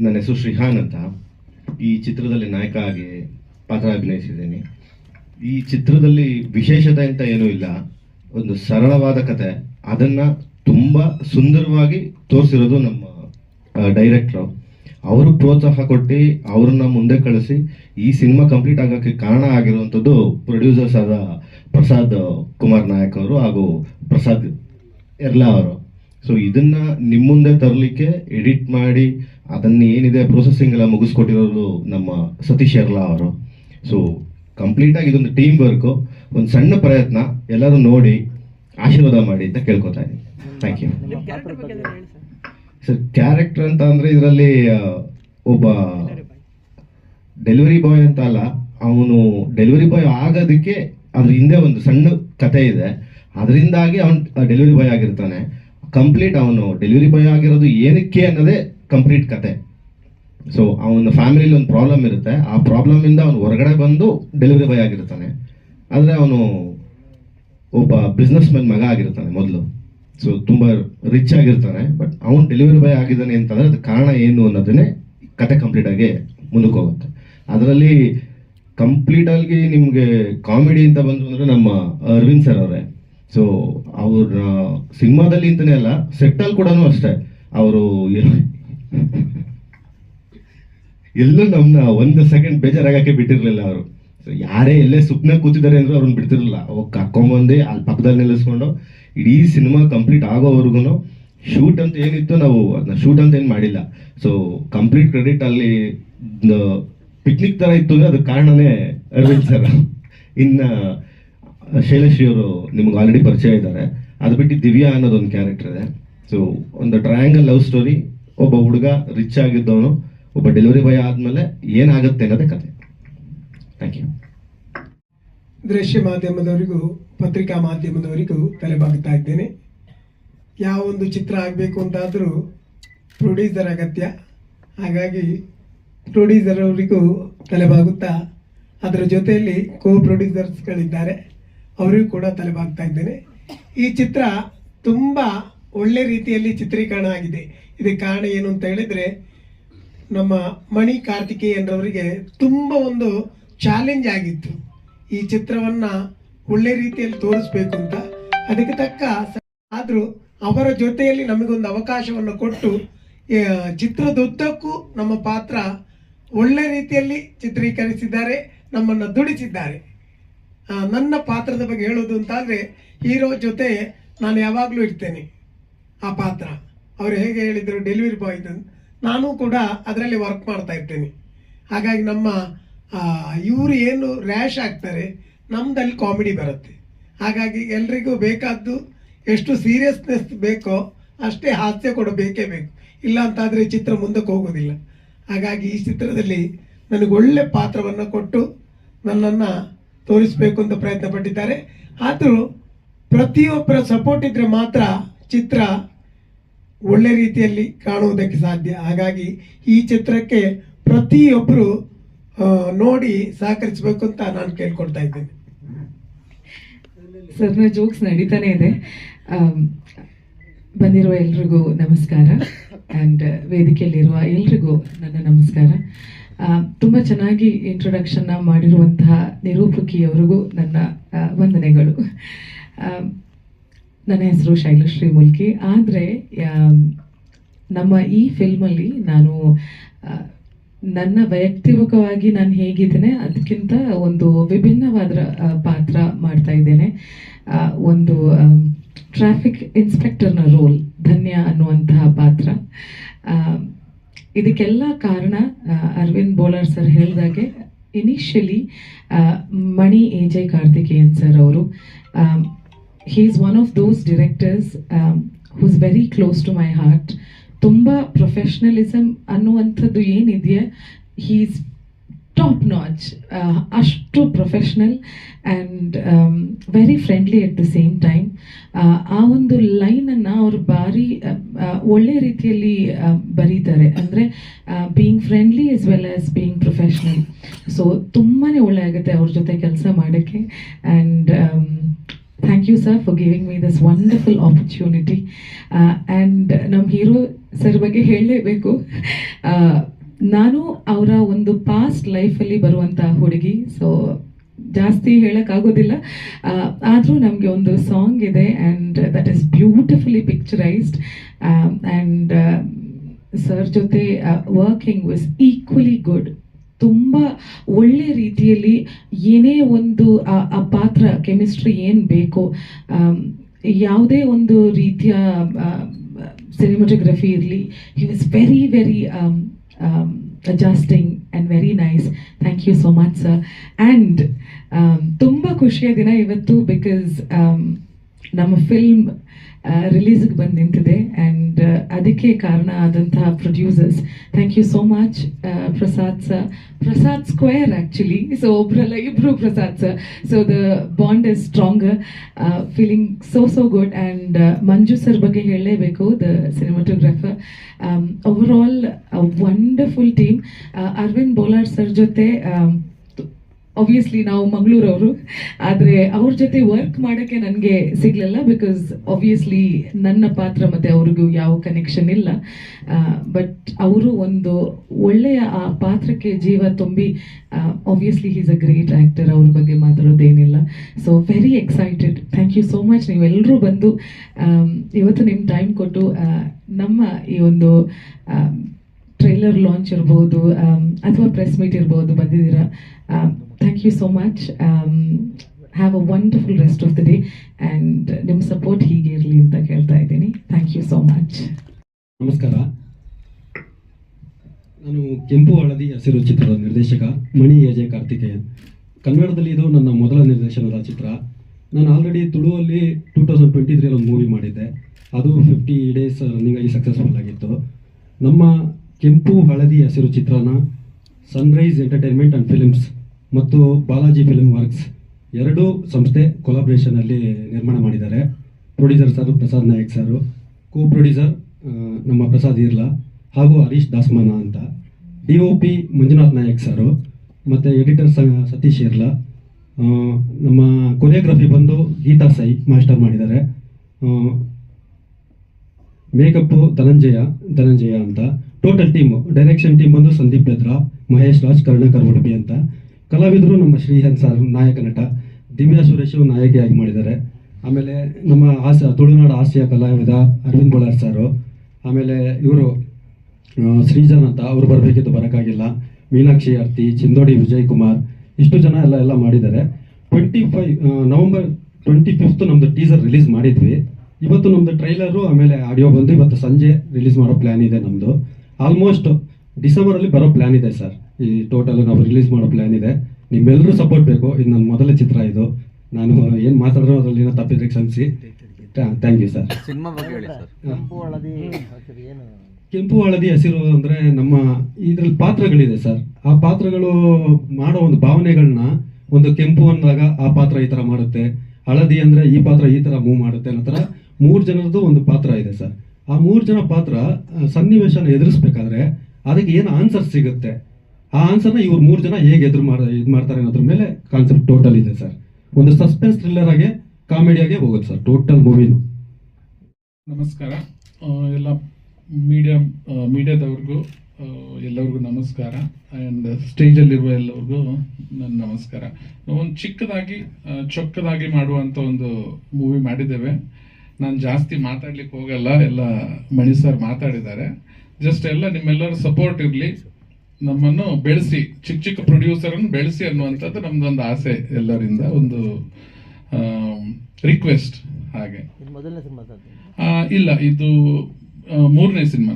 ನನ್ನ ಹೆಸರು ಶ್ರೀಹಾನ್ ಅಂತ. ಈ ಚಿತ್ರದಲ್ಲಿ ನಾಯಕ ಆಗಿ ಪಾತ್ರ ಅಭಿನಯಿಸಿದ್ದೀನಿ. ಈ ಚಿತ್ರದಲ್ಲಿ ವಿಶೇಷತೆ ಅಂತ ಏನೂ ಇಲ್ಲ. ಒಂದು ಸರಳವಾದ ಕತೆ. ಅದನ್ನ ತುಂಬ ಸುಂದರವಾಗಿ ತೋರಿಸಿರೋದು ನಮ್ಮ ಡೈರೆಕ್ಟ್ರು. ಅವರು ಪ್ರೋತ್ಸಾಹ ಕೊಟ್ಟು ಅವ್ರನ್ನ ಮುಂದೆ ಕಳಿಸಿ ಈ ಸಿನಿಮಾ ಕಂಪ್ಲೀಟ್ ಆಗೋಕ್ಕೆ ಕಾರಣ ಆಗಿರುವಂಥದ್ದು ಪ್ರೊಡ್ಯೂಸರ್ಸ್ ಆದ ಪ್ರಸಾದ್ ಕುಮಾರ್ ನಾಯಕ್ ಅವರು ಹಾಗೂ ಪ್ರಸಾದ್ ಎರ್ಲಾ ಅವರು. ಸೊ ಇದನ್ನ ನಿಮ್ಮ ಮುಂದೆ ತರಲಿಕ್ಕೆ ಎಡಿಟ್ ಮಾಡಿ ಅದನ್ನ ಏನಿದೆ ಪ್ರೊಸೆಸಿಂಗ್ ಎಲ್ಲ ಮುಗಿಸ್ಕೊಟ್ಟಿರೋದು ನಮ್ಮ ಸತೀಶ್ ಎರ್ಲಾ ಅವರು. ಸೊ ಕಂಪ್ಲೀಟ್ ಆಗಿ ಇದೊಂದು ಟೀಮ್ ವರ್ಕು ಒಂದು ಸಣ್ಣ ಪ್ರಯತ್ನ ಎಲ್ಲರೂ ನೋಡಿ ಆಶೀರ್ವಾದ ಮಾಡಿ ಅಂತ ಕೇಳ್ಕೊತಾ ಇದ್ದೀನಿ. Thank you sir. ಕ್ಯಾರೆಕ್ಟರ್ ಅಂತ ಅಂದ್ರೆ ಇದರಲ್ಲಿ ಒಬ್ಬ ಡೆಲಿವರಿ ಬಾಯ್ ಅಂತ ಅಲ್ಲ ಅವನು ಡೆಲಿವರಿ ಬಾಯ್ ಆಗೋದಕ್ಕೆ ಅದ್ರ ಹಿಂದೆ ಒಂದು ಸಣ್ಣ ಕತೆ ಇದೆ. ಅದರಿಂದಾಗಿ ಅವನು ಡೆಲಿವರಿ ಬಾಯ್ ಆಗಿರ್ತಾನೆ. ಕಂಪ್ಲೀಟ್ ಅವನು ಡೆಲಿವರಿ ಬಾಯ್ ಆಗಿರೋದು ಏನಕ್ಕೆ ಅನ್ನೋದೇ ಕಂಪ್ಲೀಟ್ ಕತೆ. ಸೊ ಅವನ ಫ್ಯಾಮಿಲಿಲಿ ಒಂದು ಪ್ರಾಬ್ಲಮ್ ಇರುತ್ತೆ. ಆ ಪ್ರಾಬ್ಲಮ್ ಇಂದ ಅವನು ಹೊರಗಡೆ ಬಂದು ಡೆಲಿವರಿ ಬಾಯ್ ಆಗಿರ್ತಾನೆ. ಆದರೆ ಅವನು ಒಬ್ಬ ಬಿಸ್ನೆಸ್ ಮ್ಯಾನ್ ಮಗ ಆಗಿರ್ತಾನೆ ಮೊದಲು. ಸೊ ತುಂಬ ರಿಚ್ ಆಗಿರ್ತಾನೆ. ಬಟ್ ಅವನು ಡೆಲಿವರಿ ಬಾಯ್ ಆಗಿದ್ದಾನೆ ಅಂತಂದರೆ ಅದಕ್ಕೆ ಕಾರಣ ಏನು ಅನ್ನೋದನ್ನೇ ಕತೆ ಕಂಪ್ಲೀಟ್ ಆಗಿ ಮುಂದಕ್ಕೆ ಹೋಗುತ್ತೆ. ಅದರಲ್ಲಿ ಕಂಪ್ಲೀಟಾಗಿ ನಿಮಗೆ ಕಾಮಿಡಿ ಅಂತ ಬಂದರು ಅಂದರೆ ನಮ್ಮ ಅರವಿಂದ್ ಸರ್ ಅವರೇ. ಸೊ ಅವ್ರ ಸಿನಿಮಾದಲ್ಲಿ ಅಂತಾನೆ ಅಲ್ಲ ಸೆಟ್ಟಲ್ಲಿ ಕೂಡ ಅಷ್ಟೇ. ಅವರು ಎಲ್ಲೂ ನಮ್ಮನ್ನ ಒಂದು ಸೆಕೆಂಡ್ ಬೇಜಾರಾಗಕ್ಕೆ ಬಿಟ್ಟಿರಲಿಲ್ಲ ಅವರು. ಸೊ ಯಾರೇ ಎಲ್ಲೇ ಸುಪ್ನಾಗ ಕೂತಿದ್ದಾರೆ ಅಂದ್ರೆ ಅವ್ರನ್ನ ಬಿಡ್ತಿರಲಿಲ್ಲ. ಅವಾಗ ಕರ್ಕೊಂಬಂದು ಅಲ್ಲಿ ಪಕ್ಕದಲ್ಲಿ ನಿಲ್ಲಿಸ್ಕೊಂಡು, ಇಡೀ ಸಿನಿಮಾ ಕಂಪ್ಲೀಟ್ ಆಗೋವರೆಗೂ ಶೂಟ್ ಅಂತ ಏನಿತ್ತು ನಾವು ಅದನ್ನ ಶೂಟ್ ಅಂತ ಏನು ಮಾಡಿಲ್ಲ. ಸೊ ಕಂಪ್ಲೀಟ್ ಕ್ರೆಡಿಟ್ ಅಲ್ಲಿ ಪಿಕ್ನಿಕ್ ತರ ಇತ್ತು ಅಂದ್ರೆ ಅದಕ್ಕೆ ಕಾರಣನೇ ಅರವಿಂದ್ ಸರ್ ಇನ್ನ ಶೈಲಶ್ರೀ ಅವರು ನಿಮ್ಗೆ ಆಲ್ರೆಡಿ ಪರಿಚಯ ಇದ್ದಾರೆ. ಅದು ಬಿಟ್ಟು ದಿವ್ಯಾ ಅನ್ನೋದೊಂದು ಕ್ಯಾರೆಕ್ಟರ್ ಇದೆ. ಸೊ ಒಂದು ಟ್ರಯಾಂಗಲ್ ಲವ್ ಸ್ಟೋರಿ ಒಬ್ಬ ಹುಡುಗ ರಿಚ್ ಆಗಿದ್ದವನು, ಒಬ್ಬ ಡೆಲಿವರಿ ಬಾಯ್ ಆದ್ಮೇಲೆ ಏನಾಗುತ್ತೆ ಅನ್ನೋದೇ ಕತೆ. ಥ್ಯಾಂಕ್ ಯು ದೃಶ್ಯ ಮಾಧ್ಯಮದವರಿಗೂ, ಪತ್ರಿಕಾ ಮಾಧ್ಯಮದವರಿಗೂ ತಲೆಬಾಗುತ್ತಾ ಇದ್ದೇನೆ. ಯಾವ ಒಂದು ಚಿತ್ರ ಆಗಬೇಕು ಅಂತಾದರೂ ಪ್ರೊಡ್ಯೂಸರ್ ಅಗತ್ಯ. ಹಾಗಾಗಿ ಪ್ರೊಡ್ಯೂಸರ್ ಅವರಿಗೂ ತಲೆಬಾಗುತ್ತಾ, ಅದರ ಜೊತೆಯಲ್ಲಿ ಕೋ ಪ್ರೊಡ್ಯೂಸರ್ಸ್ಗಳಿದ್ದಾರೆ ಅವರಿಗೂ ಕೂಡ ತಲೆಬಾಗ್ತಾ ಇದ್ದೇನೆ. ಈ ಚಿತ್ರ ತುಂಬ ಒಳ್ಳೆ ರೀತಿಯಲ್ಲಿ ಚಿತ್ರೀಕರಣ ಆಗಿದೆ. ಇದಕ್ಕೆ ಕಾರಣ ಏನು ಅಂತ ಹೇಳಿದರೆ, ನಮ್ಮ ಮಣಿ ಕಾರ್ತಿಕೇಯನ್ರವರಿಗೆ ತುಂಬ ಒಂದು ಚಾಲೆಂಜ್ ಆಗಿತ್ತು. ಈ ಚಿತ್ರವನ್ನ ಒಳ್ಳೆ ರೀತಿಯಲ್ಲಿ ತೋರಿಸ್ಬೇಕು ಅಂತ. ಅದಕ್ಕೆ ತಕ್ಕ ಆದರೂ ಅವರ ಜೊತೆಯಲ್ಲಿ ನಮಗೊಂದು ಅವಕಾಶವನ್ನು ಕೊಟ್ಟು ಚಿತ್ರದುದ್ದಕ್ಕೂ ನಮ್ಮ ಪಾತ್ರ ಒಳ್ಳೆ ರೀತಿಯಲ್ಲಿ ಚಿತ್ರೀಕರಿಸಿದ್ದಾರೆ, ನಮ್ಮನ್ನು ದುಡಿಸಿದ್ದಾರೆ. ನನ್ನ ಪಾತ್ರದ ಬಗ್ಗೆ ಹೇಳೋದು ಅಂತಾದರೆ ಹೀರೋ ಜೊತೆ ನಾನು ಯಾವಾಗಲೂ ಇರ್ತೇನೆ ಆ ಪಾತ್ರ. ಅವರು ಹೇಗೆ ಹೇಳಿದರು ಡೆಲಿವರಿ ಬಾಯ್ ನಾನು ಕೂಡ ಅದರಲ್ಲಿ ವರ್ಕ್ ಮಾಡ್ತಾ ಇರ್ತೇನೆ. ಹಾಗಾಗಿ ನಮ್ಮ ಇವರು ಏನು ರ್ಯಾಶ್ ಆಗ್ತಾರೆ, ನಮ್ದಲ್ಲಿ ಕಾಮಿಡಿ ಬರುತ್ತೆ. ಹಾಗಾಗಿ ಎಲ್ರಿಗೂ ಬೇಕಾದ್ದು ಎಷ್ಟು ಸೀರಿಯಸ್ನೆಸ್ ಬೇಕೋ ಅಷ್ಟೇ ಹಾಸ್ಯ ಕೂಡ ಬೇಕೇ ಬೇಕು. ಇಲ್ಲ ಅಂತಾದರೆ ಚಿತ್ರ ಮುಂದಕ್ಕೆ ಹೋಗೋದಿಲ್ಲ. ಹಾಗಾಗಿ ಈ ಚಿತ್ರದಲ್ಲಿ ನನಗೆ ಒಳ್ಳೆ ಪಾತ್ರವನ್ನು ಕೊಟ್ಟು ನನ್ನನ್ನು ತೋರಿಸಬೇಕು ಅಂತ ಪ್ರಯತ್ನ ಪಟ್ಟಿದ್ದಾರೆ. ಆದರೂ ಪ್ರತಿಯೊಬ್ಬರ ಸಪೋರ್ಟ್ ಇದ್ರೆ ಮಾತ್ರ ಚಿತ್ರ ಒಳ್ಳೆ ರೀತಿಯಲ್ಲಿ ಕಾಣುವುದಕ್ಕೆ ಸಾಧ್ಯ. ಹಾಗಾಗಿ ಈ ಚಿತ್ರಕ್ಕೆ ಪ್ರತಿಯೊಬ್ಬರು ನೋಡಿ ಸಹಕರಿಸಬೇಕು ಅಂತ ನಾನು ಕೇಳ್ಕೊಳ್ತಾ ಇದ್ದೇನೆ. ಸರ್ನ ಜೋಕ್ಸ್ ನಡೀತಾನೆ ಇದೆ. ಬಂದಿರುವ ಎಲ್ರಿಗೂ ನಮಸ್ಕಾರ. ಆ್ಯಂಡ್ ವೇದಿಕೆಯಲ್ಲಿರುವ ಎಲ್ರಿಗೂ ನನ್ನ ನಮಸ್ಕಾರ. ತುಂಬ ಚೆನ್ನಾಗಿ ಇಂಟ್ರೊಡಕ್ಷನ್ನ ಮಾಡಿರುವಂತಹ ನಿರೂಪಕಿಯವರಿಗೂ ನನ್ನ ವಂದನೆಗಳು. ನನ್ನ ಹೆಸರು ಶೈಲಶ್ರೀ ಮುಲ್ಕಿ. ಆದರೆ ನಮ್ಮ ಈ ಫಿಲ್ಮಲ್ಲಿ ನಾನು ನನ್ನ ವೈಯಕ್ತಿಕವಾಗಿ ನಾನು ಹೇಗಿದ್ದೇನೆ, ಅದಕ್ಕಿಂತ ಒಂದು ವಿಭಿನ್ನವಾದ ಪಾತ್ರ ಮಾಡ್ತಾ ಇದ್ದೇನೆ. ಒಂದು ಟ್ರಾಫಿಕ್ ಇನ್ಸ್ಪೆಕ್ಟರ್ನ ರೋಲ್ ಧನ್ಯ ಅನ್ನುವಂತಹ ಪಾತ್ರ. ಇದಕ್ಕೆಲ್ಲ ಕಾರಣ ಅರವಿಂದ್ ಬೋಲಾರ್ ಸರ್ ಹೇಳಿದಾಗೆ initially Mani A J Karthikeyan sir ಅವರು he is one of those directors who's very close to my heart ತುಂಬ ಪ್ರೊಫೆಷ್ನಲಿಸಮ್ ಅನ್ನುವಂಥದ್ದು ಏನಿದೆಯಾ ಹೀಸ್ ಟಾಪ್ ನಾಚ್ ಅಷ್ಟು professional and very friendly at the same time ಆ ಒಂದು ಲೈನನ್ನು ಅವರು ಭಾರಿ ಆ, ಆ, ಒಳ್ಳೆ ರೀತಿಯಲ್ಲಿ ಬರೀತಾರೆ. ಅಂದರೆ being friendly as well as being professional so ತುಂಬಾ ಒಳ್ಳೆ ಆಗುತ್ತೆ ಅವ್ರ ಜೊತೆ ಕೆಲಸ ಮಾಡೋಕ್ಕೆ. And thank you sir for giving me this wonderful opportunity and ನಮ್ಮ ಹೀರೋ ಸರ್ ಬಗ್ಗೆ ಹೇಳಲೇಬೇಕು. ನಾನು ಅವರ ಒಂದು ಪಾಸ್ಟ್ ಲೈಫಲ್ಲಿ ಬರುವಂಥ ಹುಡುಗಿ. ಸೊ ಜಾಸ್ತಿ ಹೇಳೋಕ್ಕಾಗೋದಿಲ್ಲ. ಆದರೂ ನಮಗೆ ಒಂದು ಸಾಂಗ್ ಇದೆ and that is beautifully picturised and sir ಜೊತೆ ವರ್ಕಿಂಗ್ ವಾಸ್ ಈಕ್ವಲಿ ಗುಡ್ ತುಂಬ ಒಳ್ಳೆ ರೀತಿಯಲ್ಲಿ ಏನೇ ಒಂದು, ಆ- ಪಾತ್ರ ಕೆಮಿಸ್ಟ್ರಿ ಏನು ಬೇಕೋ ಯಾವುದೇ ಒಂದು ರೀತಿಯ ಸಿನಿಮಾಟೋಗ್ರಫಿ ಇರಲಿ he was very very adjusting and very nice thank you so much sir and ತುಂಬ ಖುಷಿಯ ದಿನ ಇವತ್ತು ಬಿಕಾಸ್ ನಮ್ಮ ಫಿಲ್ಮ್ ರಿಲೀಸ್ಗೆ ಬಂದು ನಿಂತಿದೆ ಆ್ಯಂಡ್ ಅದಕ್ಕೆ ಕಾರಣ ಆದಂತಹ producers thank you so much Prasad sir Prasad square actually so ಒಬ್ರಲ್ಲ ಇಬ್ರು Prasad sir so the bond is stronger feeling so so good and Manju sir ಬಗ್ಗೆ ಹೇಳಲೇಬೇಕು the cinematographer um, overall a wonderful team. Uh, arvind bolar sir jote um, obviously ನಾವು ಮಂಗಳೂರವರು, ಆದರೆ ಅವ್ರ ಜೊತೆ work ಮಾಡೋಕ್ಕೆ ನನಗೆ ಸಿಗಲಿಲ್ಲ ಬಿಕಾಸ್ ಆಬ್ವಿಯಸ್ಲಿ ನನ್ನ ಪಾತ್ರ ಮತ್ತು ಅವ್ರಿಗೂ ಯಾವ ಕನೆಕ್ಷನ್ ಇಲ್ಲ. ಬಟ್ ಅವರು ಒಂದು ಒಳ್ಳೆಯ ಆ ಪಾತ್ರಕ್ಕೆ ಜೀವ ತುಂಬಿ obviously is a great actor ಅವ್ರ ಬಗ್ಗೆ ಮಾತಾಡೋದೇನಿಲ್ಲ. So very excited thank you so much ನೀವೆಲ್ಲರೂ ಬಂದು ಇವತ್ತು ನಿಮ್ಮ ಟೈಮ್ ಕೊಟ್ಟು ನಮ್ಮ ಈ ಒಂದು ಟ್ರೈಲರ್ ಲಾಂಚ್ ಇರ್ಬೋದು ಅಥವಾ ಪ್ರೆಸ್ ಮೀಟ್ ಇರ್ಬೋದು ಬಂದಿದ್ದೀರಾ. Thank you so much have a wonderful rest of the day and ನಿಮ್ಮ ಸಪೋರ್ಟ್ ಹೀಗೆ ಇರಲಿ ಅಂತ ಕೇಳ್ತಾ ಇದ್ದೀನಿ. ಥ್ಯಾಂಕ್ ಯು ಸೋ ಮಚ್ ನಮಸ್ಕಾರ. ನಾನು ಕೆಂಪು ಹಳದಿ ಹಸಿರು ಚಿತ್ರದ ನಿರ್ದೇಶಕ ಮಣಿ ಎಜೆ ಕಾರ್ತಿಕೇಯನ್. ಕನ್ನಡದಲ್ಲಿ ಇದು ನನ್ನ ಮೊದಲ ನಿರ್ದೇಶನದ ಚಿತ್ರ. ನಾನು ಆಲ್ರೆಡಿ ತುಳುವಲ್ಲಿ ಟೂ ತೌಸಂಡ್ ಟ್ವೆಂಟಿ ತ್ರೀ ಒಂದು ಮೂವಿ ಮಾಡಿದ್ದೆ. ಅದು ಫಿಫ್ಟಿ ಡೇಸ್ ರನ್ನಿಂಗ್ ಆಗಿ ಸಕ್ಸಸ್ಫುಲ್ ಆಗಿತ್ತು. ನಮ್ಮ ಕೆಂಪು ಹಳದಿ ಹಸಿರು ಚಿತ್ರನ ಸನ್ರೈಸ್ ಎಂಟರ್ಟೈನ್ಮೆಂಟ್ ಆ್ಯಂಡ್ ಫಿಲ್ಮ್ಸ್ ಮತ್ತು ಬಾಲಾಜಿ ಫಿಲ್ಮ್ ವರ್ಕ್ಸ್ ಎರಡೂ ಸಂಸ್ಥೆ ಕೊಲಾಬ್ರೇಷನಲ್ಲಿ ನಿರ್ಮಾಣ ಮಾಡಿದ್ದಾರೆ. Producer sir Prasad Nayak sir co producer ನಮ್ಮ ಪ್ರಸಾದ್ ಇರ್ಲಾ ಹಾಗೂ ಹರೀಶ್ ದಾಸ್ಮಾನ ಅಂತ. D O P Manjunath Nayak sir ಮತ್ತು ಎಡಿಟರ್ ಸತೀಶ್ ಇರ್ಲಾ. ನಮ್ಮ ಕೊರಿಯೋಗ್ರಫಿ ಬಂದು ಗೀತಾ ಸೈ ಮಾಸ್ಟರ್ ಮಾಡಿದ್ದಾರೆ. ಮೇಕಪ್ಪು ಧನಂಜಯ ಧನಂಜಯ ಅಂತ. ಟೋಟಲ್ ಟೀಮು ಡೈರೆಕ್ಷನ್ ಟೀಮ್ ಬಂದು ಸಂದೀಪ್ ಬೆದ್ರಾ ಮಹೇಶ್ ರಾಜ್, ಕರ್ಣಕರ್ ಉಡುಪಿ ಅಂತ. ಕಲಾವಿದರು ನಮ್ಮ ಶ್ರೀಹನ್ ಸರ್ ನಾಯಕ ನಟ, ದಿವ್ಯಾ ಸುರೇಶ್ ನಾಯಕಿಯಾಗಿ ಮಾಡಿದ್ದಾರೆ. ಆಮೇಲೆ ನಮ್ಮ ಹಾಸ್ಯ ತುಳುನಾಡು ಹಾಸ್ಯ ಕಲಾವಿದ ಅರವಿಂದ್ ಬೋಳಾರ್ ಸಾರು ಆಮೇಲೆ ಇವರು ಶ್ರೀಜನ್ ಅಂತ ಅವರು ಬರಬೇಕಿತ್ತು, ಬರೋಕ್ಕಾಗಿಲ್ಲ. ಮೀನಾಕ್ಷಿ ಆರ್ತಿ, ಚಿಂದೋಡಿ ವಿಜಯ್ ಕುಮಾರ್ ಇಷ್ಟು ಜನ ಎಲ್ಲ ಎಲ್ಲ ಮಾಡಿದ್ದಾರೆ. Twenty five November twenty fifth ನಮ್ಮದು ಟೀಸರ್ ರಿಲೀಸ್ ಮಾಡಿದ್ವಿ. ಇವತ್ತು ನಮ್ಮದು ಟ್ರೈಲರು ಆಮೇಲೆ ಆಡಿಯೋ ಬಂದು ಇವತ್ತು ಸಂಜೆ ರಿಲೀಸ್ ಮಾಡೋ ಪ್ಲ್ಯಾನ್ ಇದೆ ನಮ್ಮದು ಆಲ್ಮೋಸ್ಟ್ ಡಿಸೆಂಬರಲ್ಲಿ ಬರೋ ಪ್ಲ್ಯಾನ್ ಇದೆ ಸರ್ ಈ ಟೋಟಲ್ ನಾವು ರಿಲೀಸ್ ಮಾಡೋ ಪ್ಲ್ಯಾನ್ ಇದೆ. ನಿಮ್ಮೆಲ್ಲರೂ ಸಪೋರ್ಟ್ ಬೇಕು. ಇದು ನನ್ನ ಮೊದಲ ಚಿತ್ರ ಇದು. ನಾನು ಏನು ಮಾತಾಡಿದ್ರು ಅದರಲ್ಲಿ ಏನೋ ತಪ್ಪಿದ್ರೆ ಕ್ಷಮಿಸಿ. ಥ್ಯಾಂಕ್ ಯು ಸರ್ ಸಿನಿಮಾ ಬಗ್ಗೆ ಹೇಳಿ ಸರ್ ಕೆಂಪು ಹಳದಿ ಹಸಿರು ಏನು? ಕೆಂಪು ಹಳದಿ ಅಂದ್ರೆ ನಮ್ಮ ಇದ್ರಲ್ಲಿ ಪಾತ್ರಗಳಿದೆ ಸರ್ ಆ ಪಾತ್ರಗಳು ಮಾಡೋ ಒಂದು ಭಾವನೆಗಳನ್ನ ಒಂದು ಕೆಂಪು ಅಂದಾಗ ಆ ಪಾತ್ರ ಈ ತರ ಮಾಡುತ್ತೆ. ಹಳದಿ ಅಂದ್ರೆ ಈ ಪಾತ್ರ ಈ ತರ ಮೂವ್ ಮಾಡುತ್ತೆ ನಂತರ ಮೂರು ಮೂರ್ ಜನರದ್ದು ಒಂದು ಪಾತ್ರ ಇದೆ ಸರ್ ಆ ಮೂರ್ ಜನ ಪಾತ್ರ ಸನ್ನಿವೇಶನ ಎದುರಿಸ್ಬೇಕಾದ್ರೆ ಅದಕ್ಕೆ ಏನು ಆನ್ಸರ್ ಸಿಗುತ್ತೆ? ಆ ಆನ್ಸರ್ನ ಇವ್ರು ಮೂರು ಜನ ಹೇಗೆ ಎದುರು ಮಾಡ, ಇದು ಮಾಡ್ತಾರೆ ಅನ್ನೋದ್ರ ಮೇಲೆ ಕಾನ್ಸೆಪ್ಟ್ ಟೋಟಲ್ ಇದೆ ಸರ್. ಒಂದು ಸಸ್ಪೆನ್ಸ್ ಥ್ರಿಲ್ಲರ್ ಆಗಿ ಕಾಮಿಡಿಯಾಗೆ ಹೋಗುತ್ತೆ ಸರ್ ಟೋಟಲ್ ಮೂವಿನು ನಮಸ್ಕಾರ. ಎಲ್ಲ ಮೀಡಿಯಾ ಮೀಡಿಯಾದವ್ರಿಗೂ ಎಲ್ಲರಿಗೂ ನಮಸ್ಕಾರ. ಆ್ಯಂಡ್ ಸ್ಟೇಜಲ್ಲಿರುವ ಎಲ್ಲರಿಗೂ ನನ್ನ ನಮಸ್ಕಾರ. ಒಂದು ಚಿಕ್ಕದಾಗಿ ಚೊಕ್ಕದಾಗಿ ಮಾಡುವಂಥ ಒಂದು ಮೂವಿ ಮಾಡಿದ್ದೇವೆ. ನಾನು ಜಾಸ್ತಿ ಮಾತಾಡ್ಲಿಕ್ಕೆ ಹೋಗಲ್ಲ, ಎಲ್ಲ ಮಣಿ ಸರ್ ಮಾತಾಡಿದ್ದಾರೆ. ಜಸ್ಟ್ ಎಲ್ಲ ನಿಮ್ಮೆಲ್ಲರ ಸಪೋರ್ಟ್ ಇರಲಿ. ನಮ್ಮನ್ನು ಬೆಳೆಸಿ ಚಿಕ್ಕ ಚಿಕ್ಕ ಪ್ರೊಡ್ಯೂಸರ್ ಅನ್ನು ಬೆಳೆಸಿ ಅನ್ನುವಂಥದ್ದು ನಮ್ದೊಂದು ಆಸೆ ಎಲ್ಲರಿಂದ ಒಂದು ರಿಕ್ವೆಸ್ಟ್ ಹಾಗೆ. ಇಲ್ಲ ಇದು ಮೂರನೇ ಸಿನಿಮಾ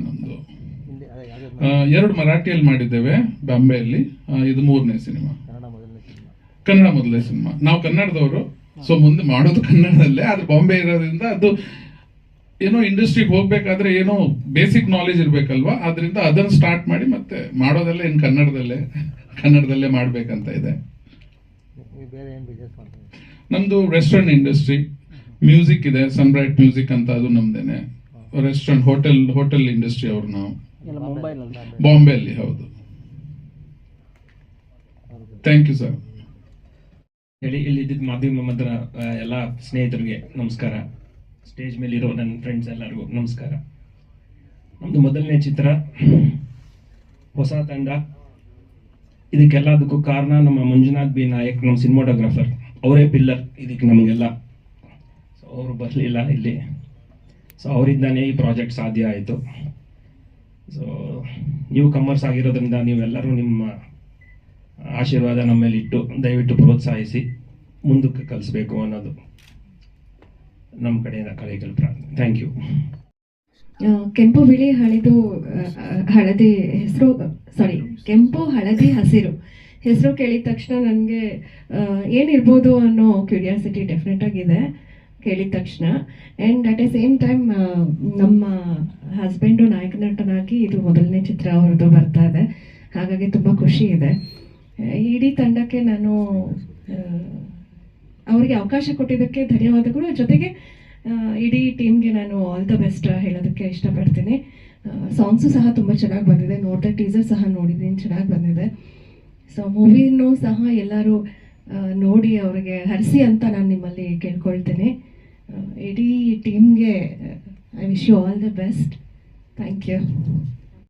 ಆ, ಎರಡು ಮರಾಠಿಯಲ್ಲಿ ಮಾಡಿದ್ದೇವೆ ಬಾಂಬೆಯಲ್ಲಿ. ಇದು ಮೂರನೇ ಸಿನಿಮಾ. ಕನ್ನಡ ಮೊದಲನೇ ಸಿನಿಮಾ. ಕನ್ನಡ ಮೊದಲನೇ ಸಿನಿಮಾ. ನಾವು ಕನ್ನಡದವರು ಸೊ ಮುಂದೆ ಮಾಡೋದು ಕನ್ನಡದಲ್ಲೇ ಆದ್ರೆ ಬಾಂಬೆ ಇರೋದ್ರಿಂದ ಅದು ಏನೋ ಇಂಡಸ್ಟ್ರಿಗೆ ಹೋಗ್ಬೇಕಾದ್ರೆ ಏನೋ ಬೇಸಿಕ್ ನಾಲೆಜ್ ಇರ್ಬೇಕಲ್ವಾ? ಆದ್ರಿಂದ ಅದನ್ನ ಸ್ಟಾರ್ಟ್ ಮಾಡಿ ಮತ್ತೆ ಮಾಡೋದಲ್ಲೇ ಇನ್ ಕನ್ನಡದಲ್ಲೇ ಕನ್ನಡದಲ್ಲೇ ಮಾಡ್ಬೇಕಂತ ಇದೆ. ನಮ್ದು ರೆಸ್ಟೋರೆಂಟ್ ಇಂಡಸ್ಟ್ರಿ ಮ್ಯೂಸಿಕ್ ಇದೆ ಸನ್ಬ್ರೈಟ್ ಮ್ಯೂಸಿಕ್ ಅಂತ ಅದು ನಮ್ದೇನೆ. ರೆಸ್ಟೋರೆಂಟ್ ಹೋಟೆಲ್ ಹೋಟೆಲ್ ಇಂಡಸ್ಟ್ರಿ ಅವ್ರು ನಾವು. ಬಾಂಬೆ ಅಲ್ಲಿ? ಬಾಂಬೆಯಲ್ಲಿ ಹೌದು. ಥ್ಯಾಂಕ್ ಯು ಸರ್ ಹೇಳಿ ಇಲ್ಲಿ ಇದ್ದಿದ್ದ ಮಾಧ್ಯಮ ಮಾತ್ರ ಎಲ್ಲ ಸ್ನೇಹಿತರಿಗೆ ನಮಸ್ಕಾರ. ಸ್ಟೇಜ್ ಮೇಲಿರೋ ನನ್ನ ಫ್ರೆಂಡ್ಸ್ ಎಲ್ಲರಿಗೂ ನಮಸ್ಕಾರ. ನಮ್ಮದು ಮೊದಲನೇ ಚಿತ್ರ, ಹೊಸ ತಂಡ. ಇದಕ್ಕೆಲ್ಲದಕ್ಕೂ ಕಾರಣ ನಮ್ಮ ಮಂಜುನಾಥ್ ಬಿ ನಾಯಕ್, ನಮ್ಮ ಸಿನಿಮಾಟೋಗ್ರಾಫರ್ ಅವರೇ ಪಿಲ್ಲರ್ ಇದಕ್ಕೆ ನಮಗೆಲ್ಲ. ಸೊ ಅವರು ಬರಲಿಲ್ಲ ಇಲ್ಲಿ. ಸೊ ಅವರಿಂದಾನೇ ಈ ಪ್ರಾಜೆಕ್ಟ್ ಸಾಧ್ಯ ಆಯಿತು. ಸೊ ನೀವು ಕಮರ್ಸ್ ಆಗಿರೋದ್ರಿಂದ ನೀವೆಲ್ಲರೂ ನಿಮ್ಮ ಆಶೀರ್ವಾದ ನಮ್ಮ ಮೇಲೆ ಇಟ್ಟು ದಯವಿಟ್ಟು ಪ್ರೋತ್ಸಾಹಿಸಿ, ಮುಂದಕ್ಕೆ ಕಲಿಸ್ಬೇಕು ಅನ್ನೋದು. ನಮ್ಮ ಕಡೆಯಿಂದ ಪ್ರಾರ್ಥನೆ ಥ್ಯಾಂಕ್ ಯು ಕೆಂಪು ಬಿಳಿ ಹಳೆದು ಹಳದಿ ಹೆಸರು ಸಾರಿ ಕೆಂಪು ಹಳದಿ ಹಸಿರು. ಹೆಸರು ಕೇಳಿದ ತಕ್ಷಣ ನನಗೆ ಏನಿರ್ಬೋದು ಅನ್ನೋ ಕ್ಯೂರಿಯಾಸಿಟಿ ಡೆಫಿನೆಟ್ ಆಗಿದೆ, ಕೇಳಿದ ತಕ್ಷಣ. And at a same time ನಮ್ಮ ಹಸ್ಬೆಂಡು ನಾಯಕ ನಟನಾಗಿ ಇದು ಮೊದಲನೇ ಚಿತ್ರ ಅವ್ರದ್ದು ಬರ್ತಾ ಇದೆ. ಹಾಗಾಗಿ ತುಂಬ ಖುಷಿ ಇದೆ. ಇಡೀ ತಂಡಕ್ಕೆ ನಾನು ಅವರಿಗೆ ಅವಕಾಶ ಕೊಟ್ಟಿದ್ದಕ್ಕೆ ಧನ್ಯವಾದಗಳು. ಜೊತೆಗೆ ಇಡೀ ಟೀಮ್ಗೆ ನಾನು ಆಲ್ ದ ಬೆಸ್ಟ್ ಹೇಳೋದಕ್ಕೆ ಇಷ್ಟಪಡ್ತೀನಿ. ಸಾಂಗ್ಸು ಸಹ ತುಂಬ ಚೆನ್ನಾಗಿ ಬಂದಿದೆ. ನೋಡಿದೆ ಟೀಸರ್ ಸಹ ನೋಡಿದ್ದೀನಿ, ಚೆನ್ನಾಗಿ ಬಂದಿದೆ. ಸೊ ಮೂವಿನೂ ಸಹ ಎಲ್ಲರೂ ನೋಡಿ ಅವರಿಗೆ ಹರಿಸಿ ಅಂತ ನಾನು ನಿಮ್ಮಲ್ಲಿ ಕೇಳ್ಕೊಳ್ತೇನೆ. ಇಡೀ ಟೀಮ್ಗೆ I wish you all the best thank you